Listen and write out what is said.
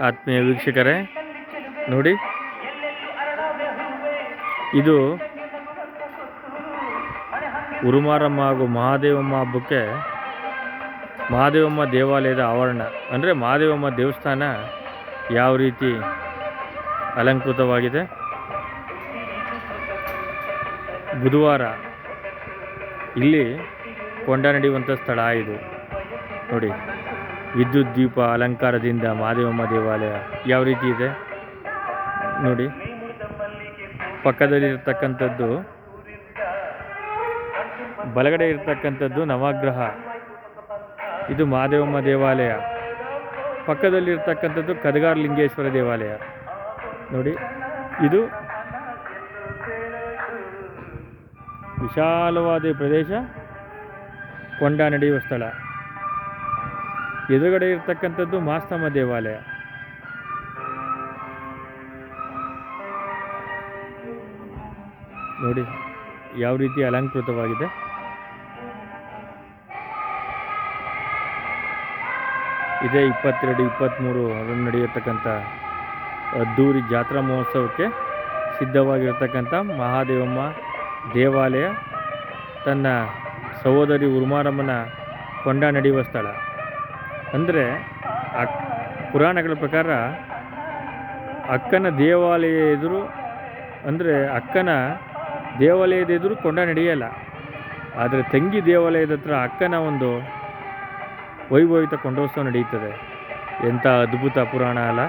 ಆತ್ಮೀಯ ವೀಕ್ಷಕರೇ, ನೋಡಿ. ಇದು ಉರುಮಾರಮ್ಮ ಹಾಗೂ ಮಹಾದೇವಮ್ಮ ಹಬ್ಬಕ್ಕೆ ಮಹಾದೇವಮ್ಮ ದೇವಾಲಯದ ಆವರಣ. ಅಂದರೆ ಮಹಾದೇವಮ್ಮ ದೇವಸ್ಥಾನ ಯಾವ ರೀತಿ ಅಲಂಕೃತವಾಗಿದೆ? ಬುಧವಾರ ಇಲ್ಲಿ ಕೊಂಡ ನಡೆಯುವಂಥ ಸ್ಥಳ ಇದು. ನೋಡಿ. ವಿದ್ಯುತ್ ದೀಪ ಅಲಂಕಾರದಿಂದ ಮಾದೇವಮ್ಮ ದೇವಾಲಯ ಯಾವ ರೀತಿ ಇದೆ? ನೋಡಿ. ಪಕ್ಕದಲ್ಲಿರತಕ್ಕಂಥದ್ದು, ಬಲಗಡೆ ಇರತಕ್ಕಂಥದ್ದು ನವಗ್ರಹ. ಇದು ಮಾದೇವಮ್ಮ ದೇವಾಲಯ. ಪಕ್ಕದಲ್ಲಿರ್ತಕ್ಕಂಥದ್ದು ಕದಗಾರ್ ಲಿಂಗೇಶ್ವರ ದೇವಾಲಯ. ನೋಡಿ. ಇದು ವಿಶಾಲವಾದ ಪ್ರದೇಶ. ಕೊಂಡ ನಡೆಯುವ ಸ್ಥಳ. ಎದುರುಗಡೆ ಇರ್ತಕ್ಕಂಥದ್ದು ಮಾಸ್ತಮ್ಮ ದೇವಾಲಯ. ನೋಡಿ, ಯಾವ ರೀತಿ ಅಲಂಕೃತವಾಗಿದೆ. ಇದೇ ಇಪ್ಪತ್ತೆರಡು ಇಪ್ಪತ್ತ್ಮೂರು ಅದನ್ನು ನಡೆಯತಕ್ಕಂಥ ಅದ್ದೂರಿ ಜಾತ್ರಾ ಮಹೋತ್ಸವಕ್ಕೆ ಸಿದ್ಧವಾಗಿರ್ತಕ್ಕಂಥ ಮಹಾದೇವಮ್ಮ ದೇವಾಲಯ ತನ್ನ ಸಹೋದರಿ ಉರ್ಮಾರಮ್ಮನ ಕೊಂಡ ನಡೆಯುವ ಸ್ಥಳ. ಅಂದರೆ ಅಕ್ ಪುರಾಣಗಳ ಪ್ರಕಾರ ಅಕ್ಕನ ದೇವಾಲಯ ಎದುರು ಅಂದರೆ ಅಕ್ಕನ ದೇವಾಲಯದ ಎದುರು ಕೊಂಡ ನಡೆಯಲ್ಲ. ಆದರೆ ತಂಗಿ ದೇವಾಲಯದ ಹತ್ರ ಅಕ್ಕನ ಒಂದು ವೈಭವಿತ ಕೊಂಡೋತ್ಸವ ನಡೆಯುತ್ತದೆ. ಎಂಥ ಅದ್ಭುತ ಪುರಾಣ ಅಲ್ಲ.